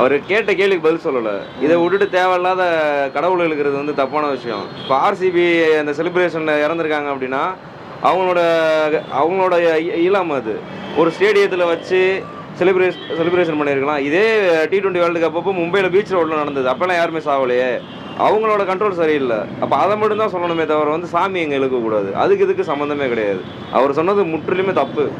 அவர் கேட்ட கேள்விக்கு பதில் சொல்லலை. இதை விட்டுட்டு தேவையில்லாத கடவுள் இருக்கிறது வந்து தப்பான விஷயம். இப்போ ஆர்சிபி அந்த செலிப்ரேஷனில் இறந்துருக்காங்க அப்படின்னா அவங்களோட அவங்களோட இ- அது. ஒரு ஸ்டேடியத்தில் வச்சு செலிப்ரேஷன் செலிப்ரேஷன் பண்ணியிருக்கலாம் இதே டி டுவெண்ட்டி வேர்ல்டு கப் அப்போ மும்பையில் பீச் ரோட்டில் நடந்தது. அப்போல்லாம் யாருமே சாவலையே அவங்களோட கண்ட்ரோல் சரியில்லை. அப்போ அதை மட்டும் தான் சொல்லணுமே தவிர வந்து சாமி எங்கே இழுக்கக்கூடாது. அதுக்கு இதுக்கு சம்மந்தமே கிடையாது. அவர் சொன்னது முற்றிலுமே தப்பு.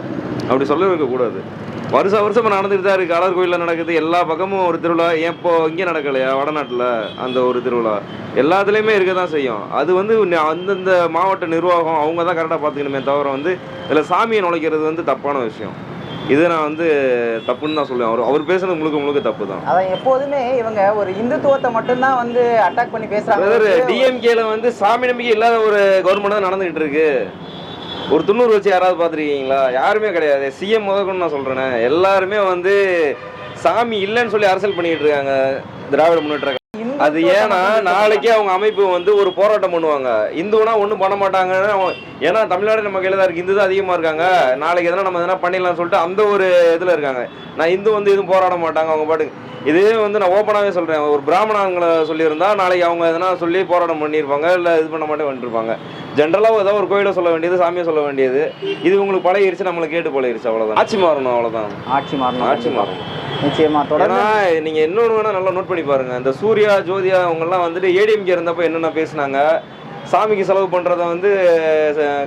அப்படி சொல்ல வைக்கக்கூடாது வருஷம் வருஷம் இப்போ நடந்துட்டு தான் இருக்குது அலர் கோயிலில் நடக்குது. எல்லா பக்கமும் ஒரு திருவிழா. ஏன் இப்போ இங்கே நடக்கலையா? வடநாட்டில் அந்த ஒரு திருவிழா. எல்லாத்துலேயுமே இருக்க தான் செய்யும். அது வந்து அந்தந்த மாவட்ட நிர்வாகம் அவங்க தான் கரெக்டாக பார்த்துக்கணுமே தவிர வந்து இதில் சாமியை நுழைக்கிறது வந்து தப்பான விஷயம். இது நான் வந்து தப்புன்னு தான் சொல்லுவேன். அவர் அவர் பேசுனது முழுக்க முழுக்க தப்பு தான். அதான் எப்போதுமே இவங்க ஒரு இந்துத்துவத்தை மட்டும்தான் வந்து அட்டாக் பண்ணி பேசுறாங்க. டிஎம்கேல வந்து சாமி நம்பிக்கை இல்லாத ஒரு கவர்மெண்ட் தான் நடந்துகிட்டு இருக்கு. ஒரு துண்ணூறு வச்சு யாராவது பார்த்துருக்கீங்களா? யாருமே கிடையாது. சிஎம் முதற்கொண்டு நான் சொல்றேனே. எல்லாருமே வந்து சாமி இல்லைன்னு சொல்லி அரசியல் பண்ணிகிட்டு இருக்காங்க. திராவிட முன்னேற்ற அது ஏன்னா நாளைக்கே அவங்க அமைப்பு வந்து ஒரு போராட்டம் பண்ணுவாங்க. இந்துனா ஒன்றும் பண்ண அவங்க- ஏன்னா தமிழ்நாடு நம்ம கையில் தான் இருக்கு. இந்து தான் அதிகமாக இருக்காங்க. நாளைக்கு எதனா நம்ம எதனா பண்ணிடலாம்னு சொல்லிட்டு அந்த ஒரு இதில் இருக்காங்க. நான் இந்து வந்து எதுவும் போராட மாட்டாங்க அவங்க பாட்டுக்கு. இதே வந்து நான் ஓப்பனாகவே சொல்கிறேன் ஒரு பிராமணங்களை சொல்லியிருந்தா நாளைக்கு அவங்க எதனா சொல்லி போராட்டம் பண்ணியிருப்பாங்க இல்லை இது பண்ண மாட்டே வந்துருப்பாங்க. ஜென்ரலாக ஏதோ ஒரு கோயிலை சொல்ல வேண்டியது சாமியை சொல்ல வேண்டியது. இது உங்களுக்கு பழகிருச்சு நம்மளை கேட்டு பழகிருச்சு அவ்வளோதான் ஆட்சி மாறணும் அவ்வளோதான் ஆட்சி மாறணும் ஆட்சி மாறணும். நிச்சயமா தொடர்ந்து ஏன்னா நீங்க இன்னொன்று வேணா நல்லா நோட் பண்ணி பாருங்க. இந்த சூர்யா ஜோதியா அவங்கெல்லாம் வந்துட்டு ஏடிஎம்கே இருந்தப்ப என்னென்ன பேசுனாங்க? சாமிக்கு செலவு பண்றத வந்து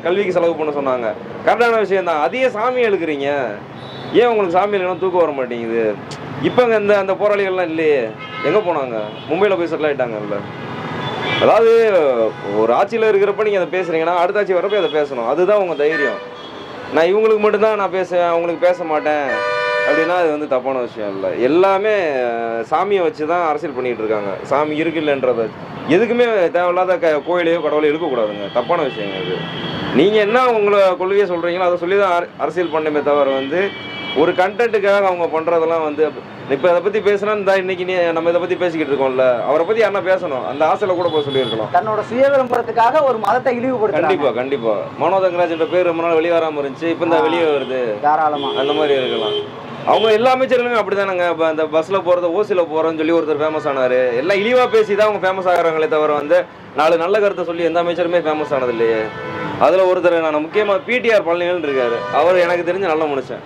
கல்விக்கு செலவு பண்ண சொன்னாங்க. கரெக்டான விஷயம் தான் அதையே சாமி எழுக்கிறீங்க ஏன் உங்களுக்கு சாமி இல்லைன்னா தூக்கம் வர மாட்டேங்குது? இப்போங்க இந்த அந்த போராளிகள்லாம் இல்லையே. எங்க போனாங்க? மும்பையில் போய் செட்டில் ஆயிட்டாங்கல்ல. அதாவது ஒரு ஆட்சியில் இருக்கிறப்ப நீங்கள் அதை பேசுகிறீங்கன்னா அடுத்த ஆட்சி வரப்போ அதை பேசணும். அதுதான் உங்கள் தைரியம். நான் இவங்களுக்கு மட்டும்தான் நான் பேசுவேன் அவங்களுக்கு பேச மாட்டேன். அப்படின்னா அது வந்து தப்பான விஷயம் இல்லை. எல்லாமே சாமியை வச்சு தான் அரசியல் பண்ணிட்டு இருக்காங்க சாமி இருக்கு இல்லைன்றத எதுக்குமே தேவையில்லாத க கோயிலையோ கடவுளையோ இருக்கக்கூடாதுங்க தப்பான விஷயங்க இது. நீங்கள் என்ன உங்களை கொள்கையை சொல்கிறீங்களோ அதை சொல்லி தான் அர- அரசியல் பண்ணுமே தவிர வந்து ஒரு கண்டென்ட்டுக்காக அவங்க பண்ணுறதெல்லாம் வந்து இப்போ அதை பற்றி பேசுனா இந்த இன்னைக்கு நீ நம்ம இதை பற்றி பேசிக்கிட்டு இருக்கோம்ல. அவரை பற்றி யாருன்னா பேசணும். அந்த ஆசையில் கூட போய் சொல்லியிருக்கலாம். தன்னோட சுய விளம்பரத்துக்காக ஒரு மதத்தை இழிவுபடுத்துறாங்க. கண்டிப்பா கண்டிப்பா. மனோ தங்கராஜ்ன்ற பேர் ரொம்ப நாள் வெளியே வராம இருந்துச்சு. இப்போ இந்த வெளியே வருது. தாராளமா. அந்த மாதிரி இருக்கலாம். அவங்க எல்லா அமைச்சர்களுமே அப்படிதானங்க. இப்போ அந்த பஸ்ல போறது ஓசில போறோம்னு சொல்லி ஒருத்தர் ஃபேமஸ் ஆனாரு. எல்லாம் இழிவா பேசி தான் அவங்க ஃபேமஸ் ஆகுறாங்களே தவிர வந்து நாலு நல்ல கருத்தை சொல்லி எந்த அமைச்சருமே ஃபேமஸ் ஆனது இல்லையே அதுல ஒருத்தர் நான் முக்கியமா பிடிஆர் பழனிவேல் இருக்காரு. அவர் எனக்கு தெரிஞ்சு நல்ல மனுஷன்.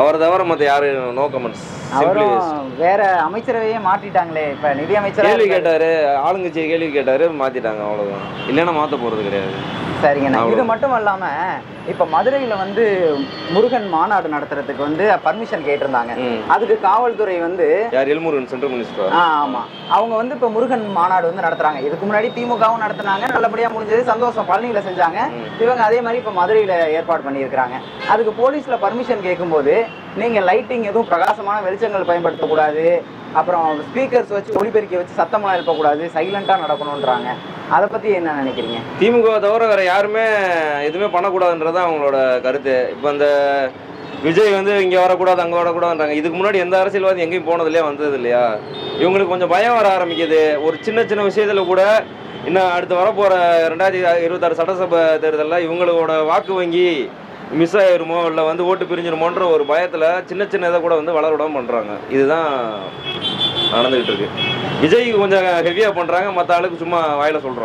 அவர் தவிர மத்த யாரு நோ கமெண்ட்ஸ் அவரும் வேற அமைச்சரவையே மாற்றிட்டாங்களே இப்ப நிதி அமைச்சரா கேள்வி. கேட்டாரு. ஆளுங்கட்சியை கேள்வி கேட்டாரு. மாத்திட்டாங்க அவ்வளவுதான். இல்லைன்னா மாத்த போறது கிடையாது. சரிங்கண்ணா. இது. மட்டும் இல்லாம இப்ப மதுரையில வந்து முருகன் மாநாடு நடத்துறதுக்கு வந்து பர்மிஷன் கேட்டிருந்தாங்க. அதுக்கு காவல்துறை வந்து யார்? எல்முருகன் சென்ட்ரல் மினிஸ்டர் ஆ, ஆமா. அவங்க வந்து இப்ப முருகன் மாநாடு வந்து நடத்துறாங்க. இதுக்கு முன்னாடி திமுகவும் நடத்துனாங்க. நல்லபடியா முடிஞ்சது. சந்தோஷம். பழனியில செஞ்சாங்க. இவங்க அதே மாதிரி இப்ப மதுரையில ஏற்பாடு பண்ணியிருக்கிறாங்க. அதுக்கு போலீஸ்ல பர்மிஷன் கேட்கும்போது நீங்க லைட்டிங் எதுவும் பிரகாசமான வெளிச்சங்கள் பயன்படுத்தக்கூடாது. அப்புறம் ஸ்பீக்கர்ஸ் வச்சு ஒளிபெருக்கி வச்சு சத்தமா எழுப்பக்கூடாது. சைலண்டா நடக்கணும்ன்றாங்க. அதை பற்றி என்ன நினைக்கிறீங்க? திமுக தவிர வேறு யாருமே எதுவுமே பண்ணக்கூடாதுன்றது அவங்களோட கருத்து. இப்போ அந்த விஜய் வந்து இங்கே வரக்கூடாது அங்கே வரக்கூடாதுன்றாங்க. இதுக்கு முன்னாடி எந்த அரசியல்வாதி எங்கேயும் போனது இல்லையா வந்தது இல்லையா இவங்களுக்கு கொஞ்சம் பயம் வர ஆரம்பிக்குது. ஒரு சின்ன சின்ன விஷயத்தில் கூட இன்னும் அடுத்து வரப்போகிற ரெண்டாயிரத்தி இருபத்தாறு சட்டசபை தேர்தலில் இவங்களோட வாக்கு வங்கி மிஸ் ஆயிருமோ இல்லை வந்து ஓட்டு பிரிஞ்சிருமோன்ற ஒரு பயத்தில் சின்ன சின்ன இதை கூட வந்து வளர விடாம பண்ணுறாங்க இதுதான் நடந்துகிட்டு இருக்கு. விஜய்க்கு கொஞ்சம் ஹெவியாக பண்ணுறாங்க மற்ற ஆளுக்கு சும்மா வாயில சொல்கிறாங்க